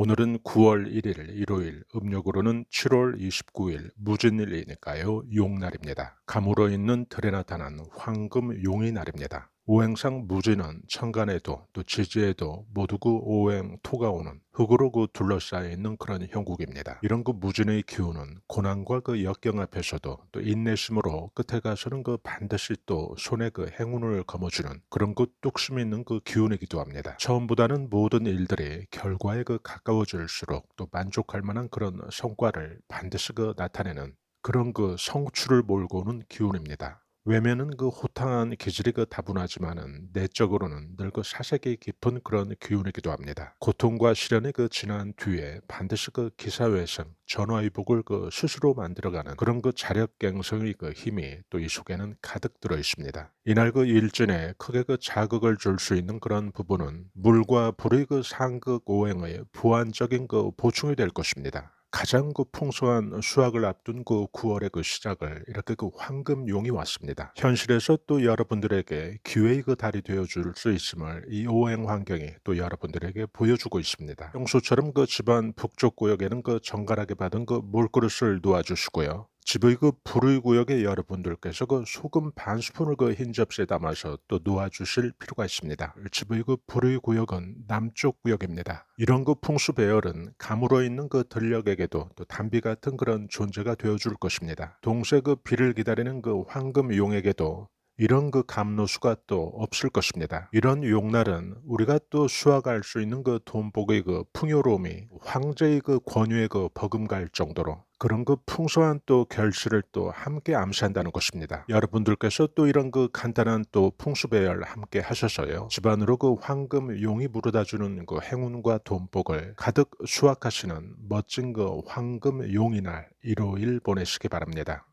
오늘은 9월 1일 일요일, 음력으로는 7월 29일 무진일이니까요. 용날입니다. 감으로 있는 들에 나타난 황금 용의 날입니다. 오행상 무진은 천간에도 또 지지에도 모두 그 오행 토가 오는 흙으로 그 둘러싸여 있는 그런 형국입니다. 이런 그 무진의 기운은 고난과 그 역경 앞에서도 또 인내심으로 끝에 가서는 그 반드시 또 손에 그 행운을 거머쥐는 그런 그 뚝심 있는 그 기운이기도 합니다. 처음보다는 모든 일들이 결과에 그 가까워질수록 또 만족할 만한 그런 성과를 반드시 그 나타내는 그런 그 성취를 몰고 오는 기운입니다. 외면은 그 호탕한 기질이 그 다분하지만은 내적으로는 늘 그 사색이 깊은 그런 기운이기도 합니다. 고통과 시련이 그 지난 뒤에 반드시 그 기사회생, 전화위복을 그 스스로 만들어가는 그런 그 자력갱성의 그 힘이 또 이 속에는 가득 들어 있습니다. 이날 그 일진에 크게 그 자극을 줄 수 있는 그런 부분은 물과 불의 그 상극 오행의 부안적인 그 보충이 될 것입니다. 가장 그 풍성한 수확을 앞둔 그 9월의 그 시작을 이렇게 그 황금용이 왔습니다. 현실에서 또 여러분들에게 기회의 그 달이 되어줄 수 있음을 이 오행 환경이 또 여러분들에게 보여주고 있습니다. 평소처럼 그 집안 북쪽 구역에는 그 정갈하게 받은 그 물그릇을 놓아주시고요. 집의 그 불의 구역에 여러분들께서 그 소금 반 스푼을 그 흰 접시에 담아서 또 놓아 주실 필요가 있습니다. 집의 그 불의 구역은 남쪽 구역입니다. 이런 그 풍수 배열은 감으로 있는 그 들녘에게도 또 담비 같은 그런 존재가 되어 줄 것입니다. 동시에 그 비를 기다리는 그 황금 용에게도 이런 그 감로수가 또 없을 것입니다. 이런 용날은 우리가 또 수확할 수 있는 그 돈복의 그 풍요로움이 황제의 그 권유에 그 버금갈 정도로 그런 그 풍성한 또 결실을 또 함께 암시한다는 것입니다. 여러분들께서 또 이런 그 간단한 또 풍수 배열 함께 하셔서요. 집안으로 그 황금 용이 물어다 주는 그 행운과 돈복을 가득 수확하시는 멋진 그 황금 용이 날 일요일 보내시기 바랍니다.